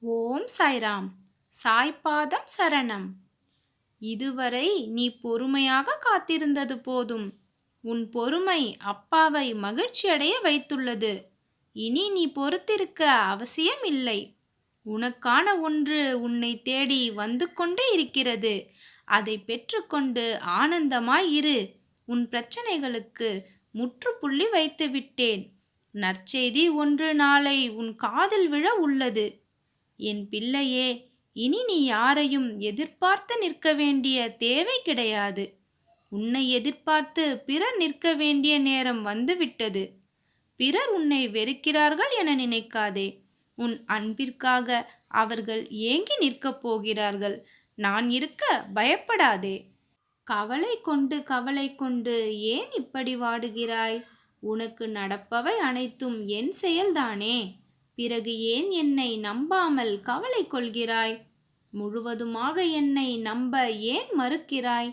ஓம் சாய்ராம். சாய்பாதம் சரணம். இதுவரை நீ பொறுமையாக காத்திருந்தது போதும். உன் பொறுமை அப்பாவை மகிழ்ச்சியடைய வைத்துள்ளது. இனி நீ பொறுத்திருக்க அவசியம் இல்லை உனக்கான ஒன்று உன்னை தேடி வந்து கொண்டே இருக்கிறது. அதை பெற்றுக்கொண்டு ஆனந்தமாய் இரு. உன் பிரச்சனைகளுக்கு முற்றுப்புள்ளி வைத்து விட்டேன் நற்செய்தி ஒன்று நாளை உன் காதில் விழ உள்ளது. என் பிள்ளையே இனி நீ யாரையும் எதிர்பார்த்து நிற்க வேண்டிய தேவை கிடையாது. உன்னை எதிர்பார்த்து பிறர் நிற்க வேண்டிய நேரம் வந்துவிட்டது. பிறர் உன்னை வெறுக்கிறார்கள் என நினைக்காதே. உன் அன்பிற்காக அவர்கள் ஏங்கி நிற்கப் போகிறார்கள். நான் இருக்க பயப்படாதே. கவலை கொண்டு கவலை கொண்டு ஏன் இப்படி வாடுகிறாய்? உனக்கு நடப்பவை அனைத்தும் என் செயல்தானே. பிறகு ஏன் என்னை நம்பாமல் கவலை கொள்கிறாய்? முழுவதுமாக என்னை நம்ப ஏன் மறுக்கிறாய்?